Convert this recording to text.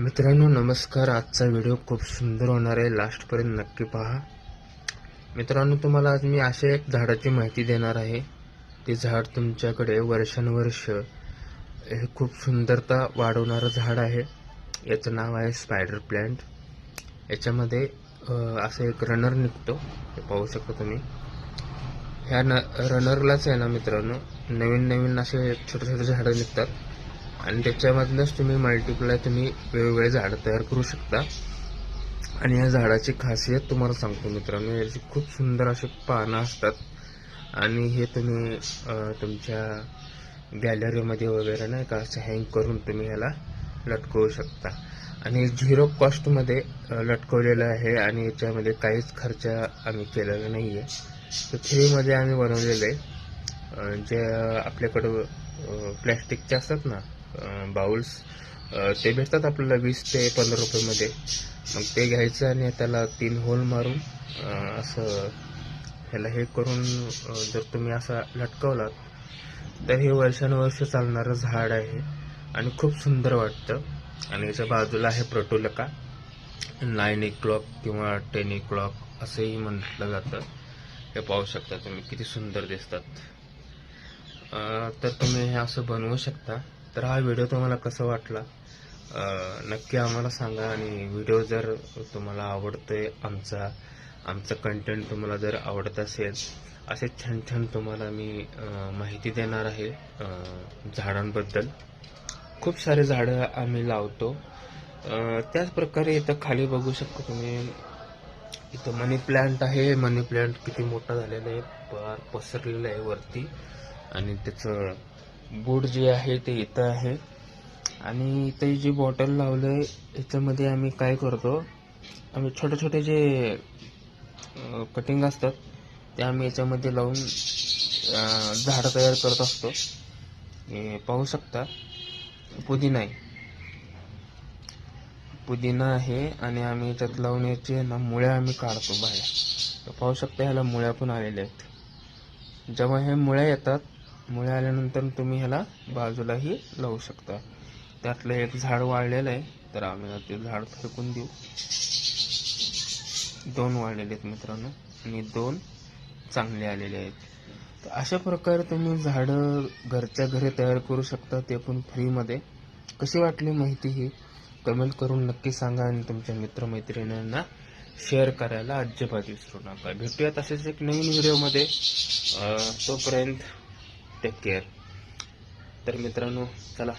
मित्रांनो नमस्कार. आजचा व्हिडिओ खूप सुंदर होणार आहे. लास्टपर्यंत नक्की पहा. मित्रांनो तुम्हाला आज मी अशा एक झाडाची माहिती देणार आहे. ते झाड तुमच्याकडे वर्षानुवर्ष हे खूप सुंदरता वाढवणारं झाड आहे. याचं नाव आहे स्पायडर प्लॅन्ट याच्यामध्ये असं एक रनर निघतो. हे पाहू शकता तुम्ही. ह्या न रनरलाच आहे ना मित्रांनो? नवीन नवीन असे छोटे छोटे झाडं निघतात. आणि त्याच्यामधनंच तुम्ही मल्टिप्लाय तुम्ही वेगवेगळे झाडं तयार करू शकता. आणि या झाडाची खासियत तुम्हाला सांगतो मित्रांनो याची खूप सुंदर असे पानं असतात. आणि हे तुम्ही तुमच्या गॅलरीमध्ये वगैरे नाही का असं हँग करून तुम्ही ह्याला लटकवू शकता. आणि झिरो कॉस्टमध्ये लटकवलेलं आहे आणि याच्यामध्ये काहीच खर्च आम्ही केलेला नाही आहे तर फ्रीमध्ये आम्ही बनवलेलं आहे. जे आपल्याकडं प्लॅस्टिकचे असतात ना बाउल्स. ते भेटतात आपल्याला वीस ते पंधरा रुपयामध्ये. मग ते घ्यायचं आणि त्याला तीन होल मारून असं ह्याला हे करून जर तुम्ही असा लटकवलात तर हे वर्षानुवर्ष चालणारं झाड आहे आणि खूप सुंदर वाटतं. आणि याच्या बाजूला आहे प्रोटोलका. नाईन ए क्लॉक किंवा टेन ए क्लॉक असंही म्हटलं जातं. हे पाहू शकता तुम्ही किती सुंदर दिसतात. तर तुम्ही हे असं बनवू शकता. तर हा व्हिडिओ तुम्हाला कसा वाटला? नक्की आम्हाला सांगा आणि व्हिडिओ जर तुम्हाला आवडतोय आमचा आमचं कंटेंट तुम्हाला जर आवडत असेल असे छान छान तुम्हाला मी माहिती देणार आहे झाडांबद्दल. खूप सारे झाडं आम्ही लावतो. त्याच प्रकारे इथं खाली बघू शकता तुम्ही इथं मनी प्लांट आहे. मनी प्लांट किती मोठा झालेला आहे पार पसरलेलं आहे वरती. आणि त्याचं बोर्ड जे आहे ते इथं आहे. आणि इथं जी बॉटल लावलं आहे याच्यामध्ये आम्ही काय करतो आम्ही छोटे छोटे जे कटिंग असतात ते आम्ही याच्यामध्ये लावून झाड झाडं तयार करत असतो. हे पाहू शकता पुदिना आहे. पुदिना आहे आणि आम्ही याच्यात लावून याचे ना मुळ्या आम्ही काढतो बाहेर. तर पाहू शकता ह्याला मुळ्या पण आलेल्या आहेत. जेव्हा हे मुळ्या येतात मुळे आल्यानंतर तुम्ही ह्याला बाजूलाही लावू शकता. त्यातलं एक झाड वाळलेलं आहे तर आम्ही ते झाड फेकून देऊ. दोन वाळलेले आहेत मित्रांनो आणि दोन चांगले आलेले आहेत. तर अशा प्रकारे तुम्ही झाडं घरच्या घरी तयार करू शकता ते पण फ्रीमध्ये. कशी वाटली माहिती ही? कमेंट करून नक्की सांगा आणि तुमच्या मित्रमैत्रिणींना शेअर करायला अजिबात विसरू नका. भेटूयात असेच एक नवीन व्हिडिओमध्ये. तोपर्यंत टेक केअर तर मित्रांनो चला.